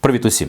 Привіт усім!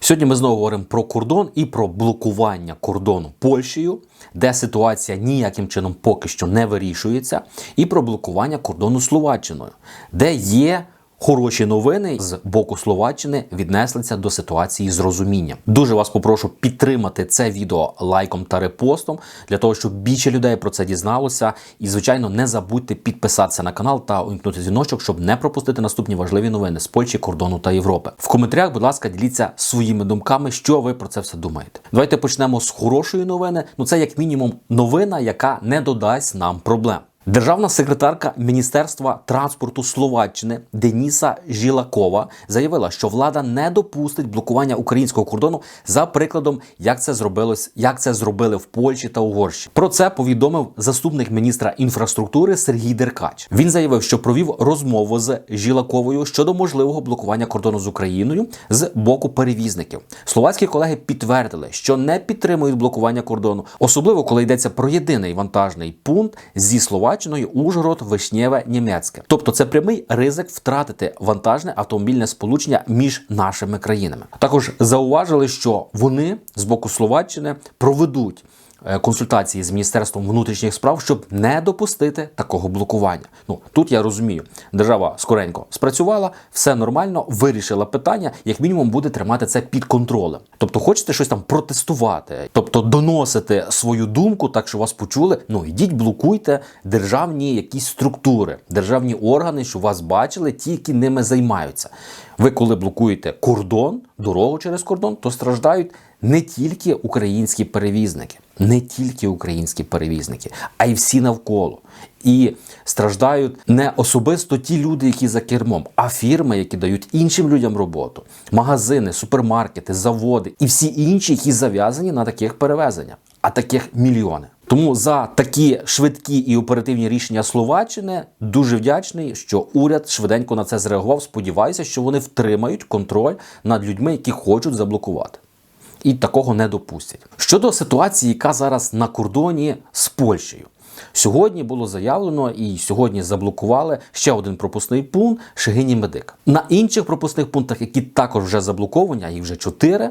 Сьогодні ми знову говоримо про кордон і про блокування кордону Польщею, де ситуація ніяким чином поки що не вирішується, і про блокування кордону Словаччиною, де є хороші новини з боку Словаччини віднеслися до ситуації з розумінням. Дуже вас попрошу підтримати це відео лайком та репостом для того, щоб більше людей про це дізналося. І, звичайно, не забудьте підписатися на канал та увімкнути дзвіночок, щоб не пропустити наступні важливі новини з Польщі, кордону та Європи. В коментарях, будь ласка, діліться своїми думками, що ви про це все думаєте. Давайте почнемо з хорошої новини. Ну це як мінімум новина, яка не додасть нам проблем. Державна секретарка Міністерства транспорту Словаччини Деніса Жілакова заявила, що влада не допустить блокування українського кордону за прикладом, як це зробилось, як це зробили в Польщі та Угорщині. Про це повідомив заступник міністра інфраструктури Сергій Деркач. Він заявив, що провів розмову з Жілаковою щодо можливого блокування кордону з Україною з боку перевізників. Словацькі колеги підтвердили, що не підтримують блокування кордону, особливо коли йдеться про єдиний вантажний пункт зі Словаччиною Ужгород, Вишнєве, Німецьке. Тобто це прямий ризик втратити вантажне автомобільне сполучення між нашими країнами. Також зауважили, що вони з боку Словаччини проведуть. Е, Консультації з міністерством внутрішніх справ, щоб не допустити такого блокування. Ну тут я розумію, держава скоренько спрацювала, все нормально, вирішила питання, як мінімум буде тримати це під контролем. Тобто, хочете щось там протестувати, тобто доносити свою думку, так що вас почули. Ну ідіть, блокуйте державні якісь структури, державні органи, що вас бачили, ті, які ними займаються. Ви коли блокуєте кордон, дорогу через кордон, то страждають не тільки українські перевізники, не тільки українські перевізники, а й всі навколо. І страждають не особисто ті люди, які за кермом, а фірми, які дають іншим людям роботу, магазини, супермаркети, заводи і всі інші, які зав'язані на таких перевезеннях, а таких мільйони. Тому за такі швидкі і оперативні рішення Словаччини дуже вдячний, що уряд швиденько на це зреагував. Сподіваюся, що вони втримають контроль над людьми, які хочуть заблокувати. І такого не допустять. Щодо ситуації, яка зараз на кордоні з Польщею. Сьогодні було заявлено і сьогодні заблокували ще один пропускний пункт Шегині Медик. На інших пропускних пунктах, які також вже заблоковані, а їх вже чотири,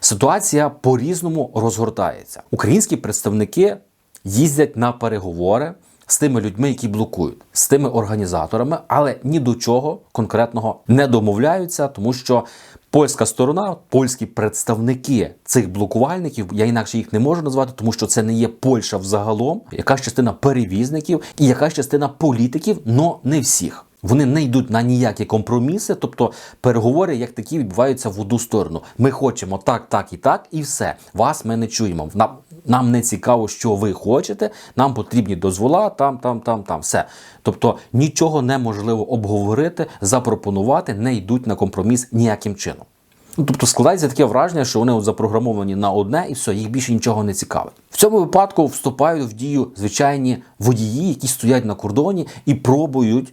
ситуація по-різному розгортається. Українські представники їздять на переговори з тими людьми, які блокують, з тими організаторами, але ні до чого конкретного не домовляються, тому що польська сторона, польські представники цих блокувальників, я інакше їх не можу назвати, тому що це не є Польща взагалом, якась частина перевізників і якась частина політиків, але не всіх. Вони не йдуть на ніякі компроміси, тобто переговори як такі відбуваються в одну сторону. Ми хочемо так, так і так, і все. Вас ми не чуємо. Нам, не цікаво, що ви хочете. Нам потрібні дозвола, там, там, там, там. Все. Тобто нічого неможливо обговорити, запропонувати, не йдуть на компроміс ніяким чином. Ну, тобто складається таке враження, що вони от запрограмовані на одне і все, їх більше нічого не цікавить. В цьому випадку вступають в дію звичайні водії, які стоять на кордоні і пробують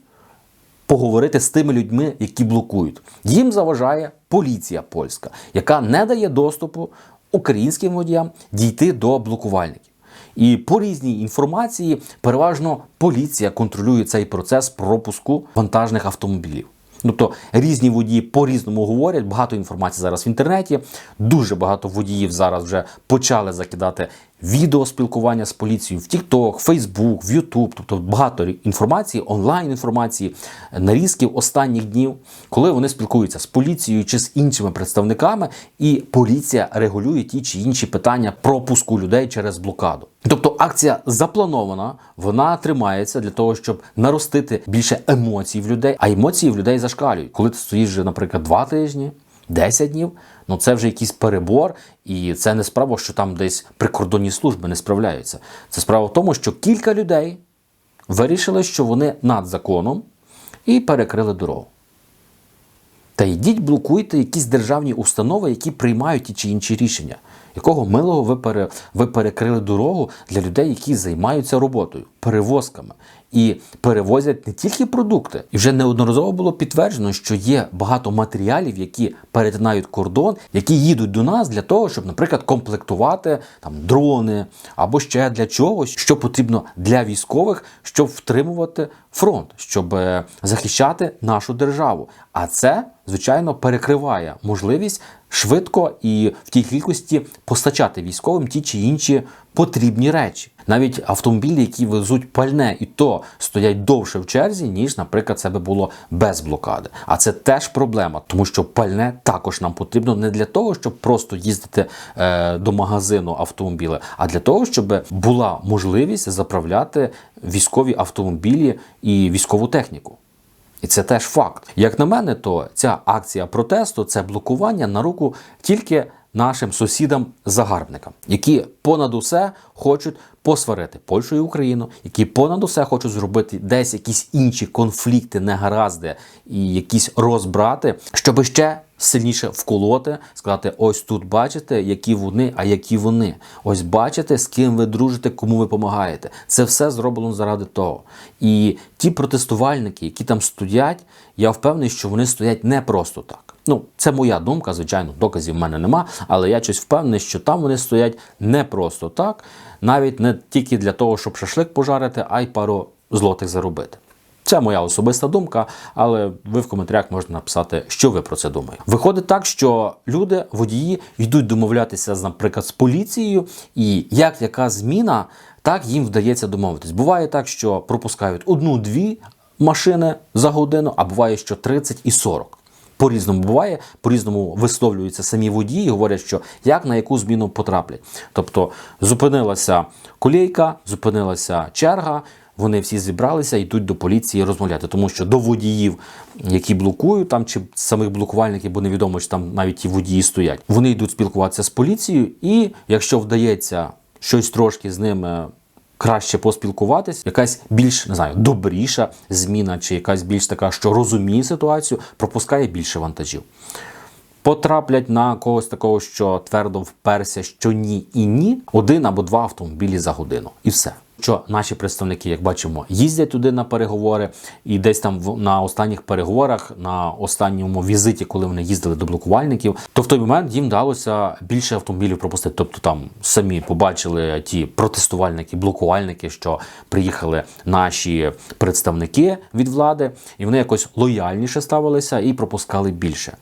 поговорити з тими людьми, які блокують. Їм заважає поліція польська, яка не дає доступу українським водіям дійти до блокувальників. І по різній інформації переважно поліція контролює цей процес пропуску вантажних автомобілів. Тобто різні водії по-різному говорять, багато інформації зараз в інтернеті. Дуже багато водіїв зараз вже почали закидати відео спілкування з поліцією в TikTok, Facebook, в YouTube, тобто багато інформації, онлайн інформації, нарізків останніх днів, коли вони спілкуються з поліцією чи з іншими представниками, і поліція регулює ті чи інші питання пропуску людей через блокаду. Тобто акція запланована, вона тримається для того, щоб наростити більше емоцій в людей, а емоції в людей зашкалюють. Коли ти стоїш вже, наприклад, два тижні. 10 днів, ну це вже якийсь перебор, і це не справа, що там десь прикордонні служби не справляються. Це справа в тому, що кілька людей вирішили, що вони над законом і перекрили дорогу. Та йдіть, блокуйте якісь державні установи, які приймають ті чи інші рішення. Якого милого ви, пере, ви перекрили дорогу для людей, які займаються роботою, перевозками і перевозять не тільки продукти. І вже неодноразово було підтверджено, що є багато матеріалів, які перетинають кордон, які їдуть до нас для того, щоб, наприклад, комплектувати там дрони або ще для чогось, що потрібно для військових, щоб втримувати фронт, щоб е, захищати нашу державу. А це, звичайно, перекриває можливість швидко і в тій кількості постачати військовим ті чи інші потрібні речі. Навіть автомобілі, які везуть пальне, і то стоять довше в черзі, ніж, наприклад, це би було без блокади. А це теж проблема, тому що пальне також нам потрібно не для того, щоб просто їздити е, до магазину автомобіли, а для того, щоб була можливість заправляти військові автомобілі і військову техніку. І це теж факт. Як на мене, то ця акція протесту це блокування на руку тільки нашим сусідам-загарбникам, які понад усе хочуть посварити Польщу і Україну, які понад усе хочуть зробити десь якісь інші конфлікти, негаразди і якісь розбрати, щоб ще сильніше вколоти, сказати: ось тут бачите, які вони, а які вони. Ось бачите, з ким ви дружите, кому ви допомагаєте. Це все зроблено заради того. І ті протестувальники, які там стоять, я впевнений, що вони стоять не просто так. Ну, це моя думка, звичайно, доказів в мене нема, але я щось впевнений, що там вони стоять не просто так, навіть не тільки для того, щоб шашлик пожарити, а й пару злотих заробити. Це моя особиста думка, але ви в коментарях можете написати, що ви про це думаєте. Виходить так, що люди, водії, йдуть домовлятися, наприклад, з поліцією, і як яка зміна, так їм вдається домовитись. Буває так, що пропускають одну-дві машини за годину, а буває, що 30 і 40. По-різному буває, по-різному висловлюються самі водії, говорять, що як на яку зміну потраплять. Тобто зупинилася колійка, зупинилася черга. Вони всі зібралися, йдуть до поліції розмовляти, тому що до водіїв, які блокують там, чи самих блокувальників, бо невідомо, чи там навіть ті водії стоять. Вони йдуть спілкуватися з поліцією, і якщо вдається щось трошки з ними краще поспілкуватись, якась більш не знаю, добріша зміна, чи якась більш така, що розуміє ситуацію, пропускає більше вантажів. Потраплять на когось такого, що твердо вперся, що ні і ні, один або два автомобілі за годину, і все. Що наші представники, як бачимо, їздять туди на переговори, і десь там на останніх переговорах, на останньому візиті, коли вони їздили до блокувальників, то в той момент їм вдалося більше автомобілів пропустити. Тобто там самі побачили ті протестувальники, блокувальники, що приїхали наші представники від влади, і вони якось лояльніше ставилися і пропускали більше.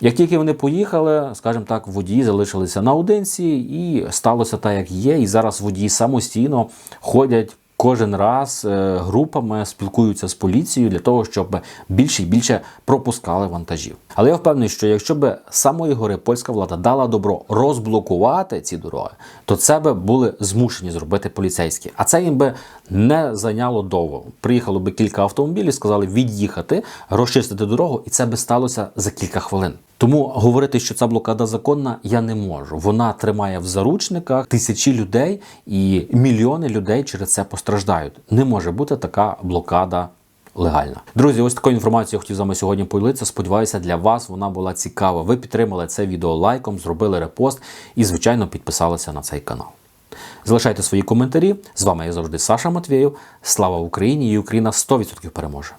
Як тільки вони поїхали, скажімо так, водії залишилися наодинці, і сталося так, як є. І зараз водії самостійно ходять кожен раз е, групами, спілкуються з поліцією для того, щоб більше і більше пропускали вантажів. Але я впевнений, що якщо б самої гори польська влада дала добро розблокувати ці дороги, то це би були змушені зробити поліцейські. А це їм би не зайняло довго. Приїхало би кілька автомобілів, сказали від'їхати, розчистити дорогу, і це би сталося за кілька хвилин. Тому говорити, що ця блокада законна, я не можу. Вона тримає в заручниках тисячі людей, і мільйони людей через це постраждають. Не може бути така блокада легальна. Друзі, ось такою інформацією я хотів з вами сьогодні поділитися. Сподіваюся, для вас вона була цікава. Ви підтримали це відео лайком, зробили репост і, звичайно, підписалися на цей канал. Залишайте свої коментарі. З вами я завжди Саша Матвєєв. Слава Україні! І Україна 100% переможе!